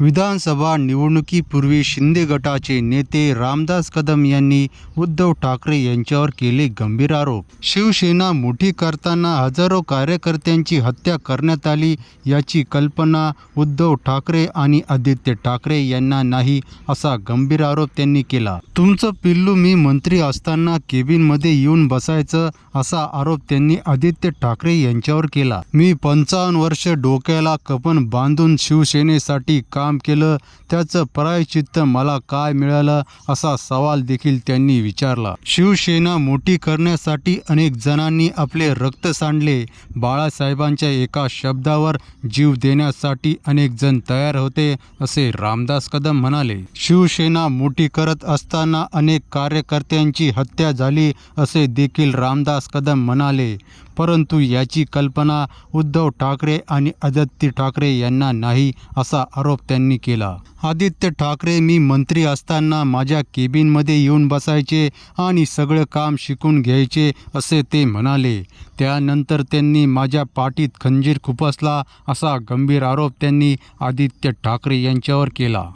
विधानसभा निवडणुकीपूर्वी शिंदे गटाचे नेते रामदास कदम यांनी उद्धव ठाकरे यांच्यावर केले गंभीर आरोप. शिवसेना मोठी करताना हजारो कार्यकर्त्यांची हत्या करण्यात आली याची कल्पना उद्धव ठाकरे आणि आदित्य ठाकरे यांना नाही असा गंभीर आरोप त्यांनी केला. तुमचं पिल्लू मी मंत्री असताना केबिनमध्ये येऊन बसायचं असा आरोप त्यांनी आदित्य ठाकरे यांच्यावर केला. मी पंचावन्न वर्ष डोक्याला कपन बांधून शिवसेनेसाठी काम केलं त्याचं प्रायचित्त मला काय मिळालं असा सवाल देखील त्यांनी विचारला. शिवसेना मोठी करण्यासाठी अनेक जणांनी आपले रक्त सांडले. बाळासाहेबांच्या एका शब्दावर जीव देण्यासाठी अनेक जण तयार होते असे रामदास कदम म्हणाले. शिवसेना मोठी करत असताना अनेक कार्यकर्त्यांची हत्या झाली असे देखील रामदास कदम म्हणाले. परंतु याची कल्पना उद्धव ठाकरे आणि आदित्य ठाकरे यांना नाही असा आरोप त्यांनी केला. आदित्य ठाकरे मी मंत्री असताना माझ्या केबिनमध्ये येऊन बसायचे आणि सगळं काम शिकून घ्यायचे असे ते म्हणाले. त्यानंतर त्यांनी माझ्या पाठीत खंजीर खुपसला असा गंभीर आरोप त्यांनी आदित्य ठाकरे यांच्यावर केला.